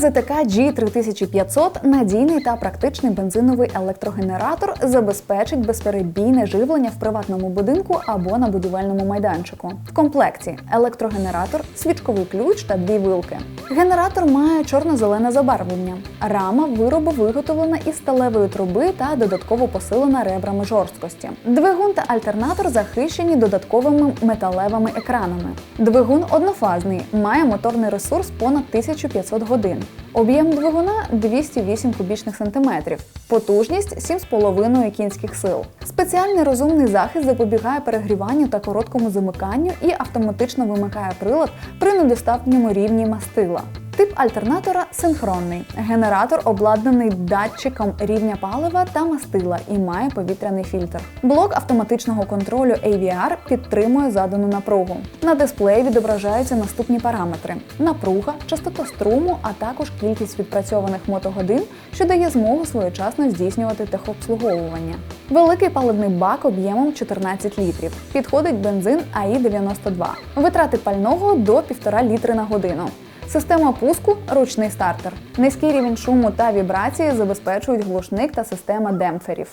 ЗТК G3500 – надійний та практичний бензиновий електрогенератор забезпечить безперебійне живлення в приватному будинку або на будівельному майданчику. В комплекті електрогенератор, свічковий ключ та дві вилки. Генератор має чорно-зелене забарвлення. Рама виробу виготовлена із сталевої труби та додатково посилена ребрами жорсткості. Двигун та альтернатор захищені додатковими металевими екранами. Двигун однофазний, має моторний ресурс понад 1500 годин. Об'єм двигуна 208 кубічних сантиметрів, потужність 7,5 кінських сил. Спеціальний розумний захист запобігає перегріванню та короткому замиканню і автоматично вимикає прилад при недостатньому рівні мастила. Тип альтернатора синхронний. Генератор обладнаний датчиком рівня палива та мастила і має повітряний фільтр. Блок автоматичного контролю AVR підтримує задану напругу. На дисплеї відображаються наступні параметри: напруга, частота струму, а також кількість відпрацьованих мотогодин, що дає змогу своєчасно здійснювати техобслуговування. Великий паливний бак об'ємом 14 літрів. Підходить бензин АІ-92. Витрати пального до 1,5 літри на годину. Система пуску ручний стартер. Низький рівень шуму та вібрації забезпечують глушник та система демпферів.